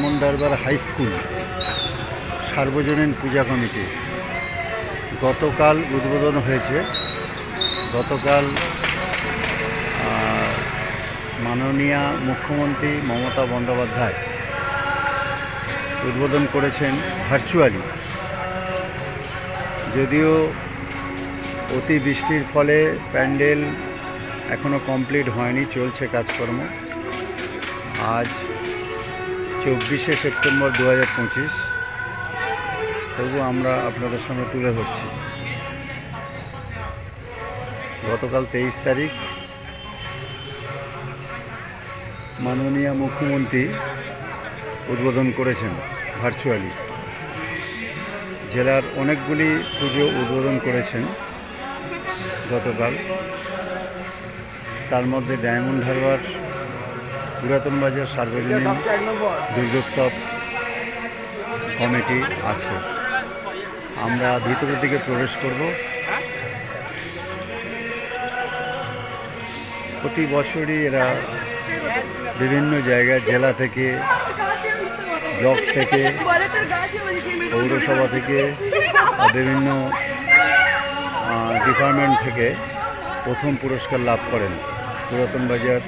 Diamond Harbour high school, সার্বজনীন পূজা committee. গতকাল উদ্বোধন হয়েছে। গতকাল মাননীয়া মুখ্যমন্ত্রী মমতা বন্দ্যোপাধ্যায় উদ্বোধন করেছেন ভার্চুয়ালি। যদিও অতি বৃষ্টির ফলে প্যান্ডেল এখনও কমপ্লিট হয়নি, চলছে কাজকর্ম। আজ চব্বিশে সেপ্টেম্বর দু হাজার পঁচিশ। তবু আমরা আপনাদের সামনে তুলে ধরছি। গতকাল তেইশ তারিখ মাননীয় মুখ্যমন্ত্রী উদ্বোধন করেছেন ভার্চুয়ালি। জেলার অনেকগুলি পুজো উদ্বোধন করেছেন গতকাল। তার মধ্যে ডায়মন্ড হারবার পুরাতন বাজার সার্বজনীন দুর্গোৎসব কমিটি আছে। আমরা ভিতরের দিকে প্রবেশ করব। প্রতি বছরই এরা বিভিন্ন জায়গায়, জেলা থেকে, ব্লক থেকে, পৌরসভা থেকে বিভিন্ন ডিপার্টমেন্ট থেকে প্রথম পুরস্কার লাভ করেন পুরাতন বাজার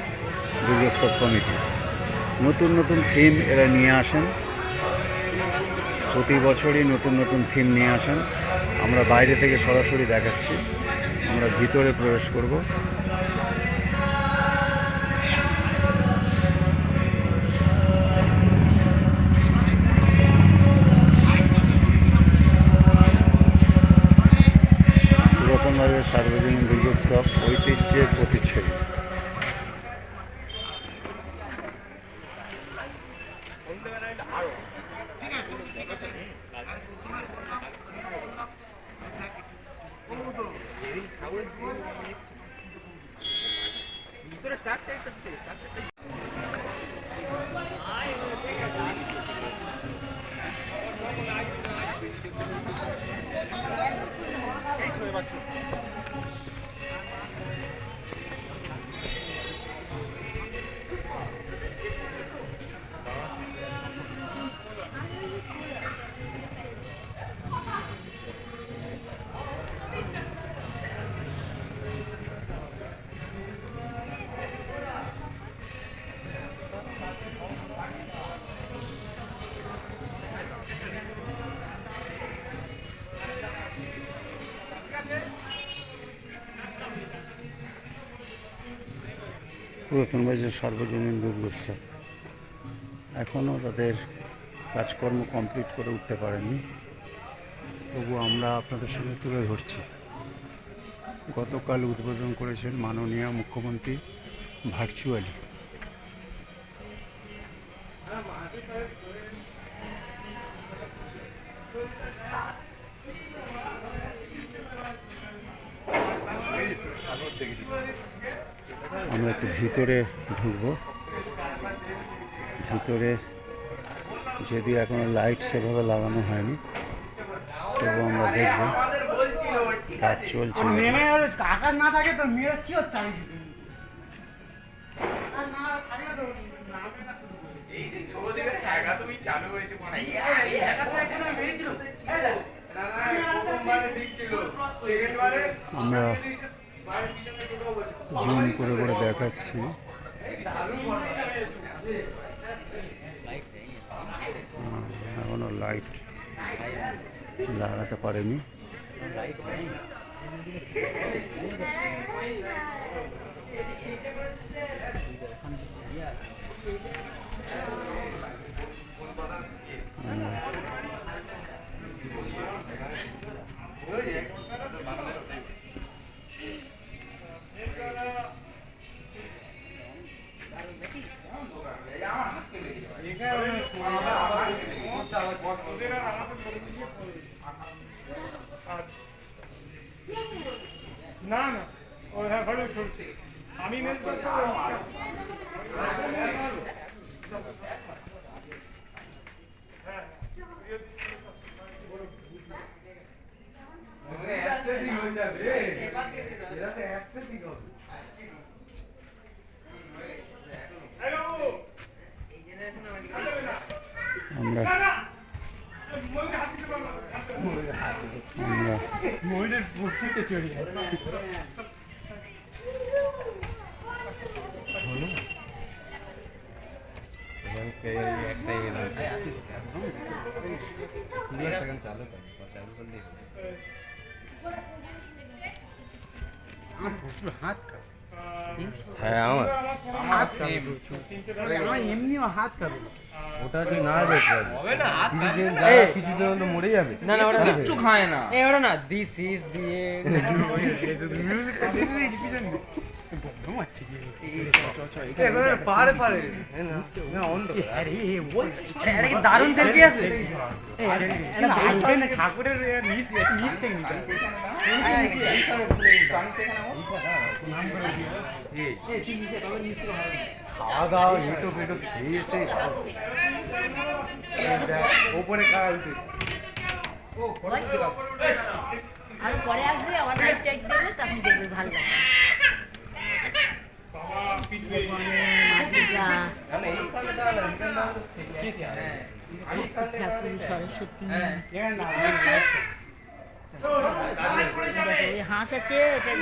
দুর্গোৎসব কমিটি। নতুন নতুন থিম এরা নিয়ে আসেন। প্রতি বছরই নতুন নতুন থিম নিয়ে আসেন। আমরা বাইরে থেকে সরাসরি দেখাচ্ছি। আমরা ভিতরে প্রবেশ করব। সার্বজনীন দুর্গোৎসব, ঐতিহ্যের প্রতিচ্ছবি। পুরাতন বাজার সর্বজনীন দুর্গোৎসব। এখনও তাদের কাজকর্ম কমপ্লিট করে উঠতে পারেনি তবু আমরা আপনাদের সঙ্গে তুলে ধরছি। গতকাল উদ্বোধন করেছেন মাননীয় মুখ্যমন্ত্রী ভার্চুয়ালি। আমরা একটু ভিতরে ঢুকবো ভিতরে যদিও এখনও লাইট সেভাবে লাগানো হয়নি তবু আমরা দেখব কাজ চলছে না থাকে তো মনে হয় আমরা জুম করে করে দেখাচ্ছি। এখনও লাইট লাগাতে পারেনি। ঘরে চলছে আমি মেল করতে এই বাবু হ্যাঁ আমার আমার এমনিও হাত কাঁপে ওটা তুই না দেখতে হবে না কিছুদিন তো মরে যাবে না। না ওটা কিচ্ছু খায় না। এ ওটা না দিস ইস দিয়ে মিউজিকটা দেখে দিয়েছি পিছন দারুণ সেলফি আছে ঠাকুরের খাওয়া দাওয়া নিটো পেটো খেয়েছে ওপরে খাওয়া উঠে আর পরে আসবে, আমার লাইফ চেক দেবে তখন দেখবে, ভালো ঠাকুর সরস্বতী হাঁস আছে এটা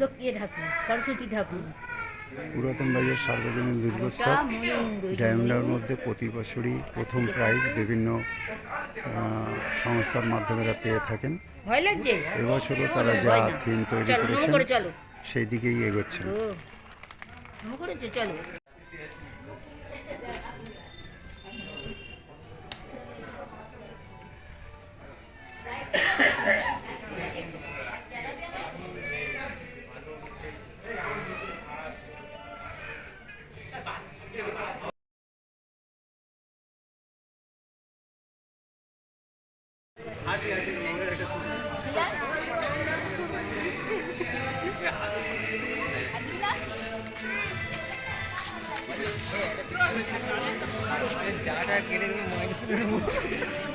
লক্ষ্মী ঠাকুর সরস্বতী ঠাকুর পুরাতন বাজার সার্বজনীন দুর্গোৎসব ডায়মন্ডের মধ্যে প্রতি বছরই প্রথম প্রাইজ বিভিন্ন সংস্থার মাধ্যমে এরা পেয়ে থাকেন। এবছরও তারা যা থিম তৈরি করেছেন সেই দিকেই এগোচ্ছেন। 얼굴은 진짜 너. 아직 아직 오래 이렇게 নিয়ে মনে